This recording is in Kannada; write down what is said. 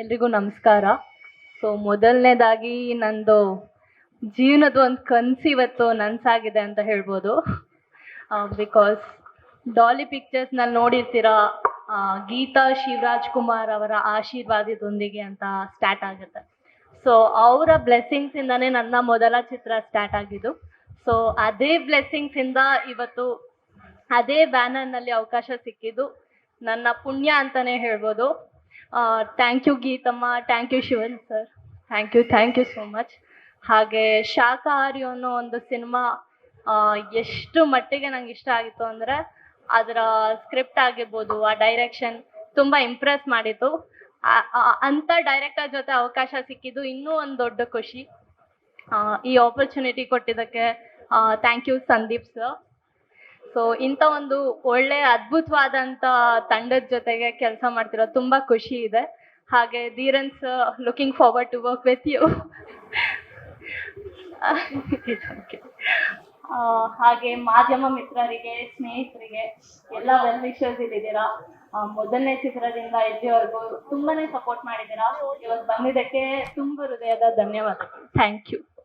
ಎಲ್ರಿಗೂ ನಮಸ್ಕಾರ. ಸೊ ಮೊದಲನೇದಾಗಿ ನಂದು ಜೀವನದ ಒಂದು ಕನಸು ಇವತ್ತು ನನ್ಸಾಗಿದೆ ಅಂತ ಹೇಳ್ಬೋದು. ಬಿಕಾಸ್ ಡಾಲಿ ಪಿಕ್ಚರ್ಸ್ನಲ್ಲಿ ನೋಡಿರ್ತೀರ ಗೀತಾ ಶಿವರಾಜ್ ಕುಮಾರ್ ಅವರ ಆಶೀರ್ವಾದದೊಂದಿಗೆ ಅಂತ ಸ್ಟಾರ್ಟ್ ಆಗುತ್ತೆ. ಸೊ ಅವರ ಬ್ಲೆಸ್ಸಿಂಗ್ಸಿಂದನೇ ನನ್ನ ಮೊದಲ ಚಿತ್ರ ಸ್ಟಾರ್ಟ್ ಆಗಿದ್ದು. ಸೊ ಅದೇ ಬ್ಲೆಸ್ಸಿಂಗ್ಸಿಂದ ಇವತ್ತು ಅದೇ ಬ್ಯಾನರ್ನಲ್ಲಿ ಅವಕಾಶ ಸಿಕ್ಕಿದ್ದು ನನ್ನ ಪುಣ್ಯ ಅಂತಾನೆ ಹೇಳ್ಬೋದು. Thank you Geethamma. Thank you Shivan sir thank you thank you so much ಹಾಗೆ ಶಾಕಾಹಾರಿ ಅನ್ನೋ ಒಂದು ಸಿನಿಮಾ ಎಷ್ಟು ಮಟ್ಟಿಗೆ ನಂಗೆ ಇಷ್ಟ ಆಗಿತ್ತು ಅಂದರೆ ಅದರ ಸ್ಕ್ರಿಪ್ಟ್ ಆಗಿರ್ಬೋದು, ಆ ಡೈರೆಕ್ಷನ್ ತುಂಬ ಇಂಪ್ರೆಸ್ ಮಾಡಿತ್ತು. ಅಂಥ ಡೈರೆಕ್ಟರ್ ಜೊತೆ ಅವಕಾಶ ಸಿಕ್ಕಿದ್ದು ಇನ್ನೂ ಒಂದು ದೊಡ್ಡ ಖುಷಿ. ಈ ಆಪರ್ಚುನಿಟಿ ಕೊಟ್ಟಿದ್ದಕ್ಕೆ thank you Sandeep sir so ಇಂಥ ಒಂದು ಒಳ್ಳೆ ಅದ್ಭುತವಾದಂತ ತಂಡದ ಜೊತೆಗೆ ಕೆಲಸ ಮಾಡ್ತಿರೋದು ತುಂಬಾ ಖುಷಿ ಇದೆ. ಹಾಗೆ ಧೀರನ್ಸ್ looking forward to work with you ಹಾಗೆ ಮಾಧ್ಯಮ ಮಿತ್ರರಿಗೆ ಸ್ನೇಹಿತರಿಗೆ ಎಲ್ಲ ವೆಲ್ ವಿಷರ್ಸ್ ಇಲ್ಲಿದ್ದೀರಾ ಮೊದಲನೇ ಚಿತ್ರದಿಂದ ಇಲ್ಲಿವರೆಗೂ ತುಂಬಾನೇ ಸಪೋರ್ಟ್ ಮಾಡಿದ್ದೀರಾ? ಇವತ್ತು ಬಂದಿದ್ದಕ್ಕೆ ತುಂಬ ಹೃದಯದ ಧನ್ಯವಾದಗಳು. Thank you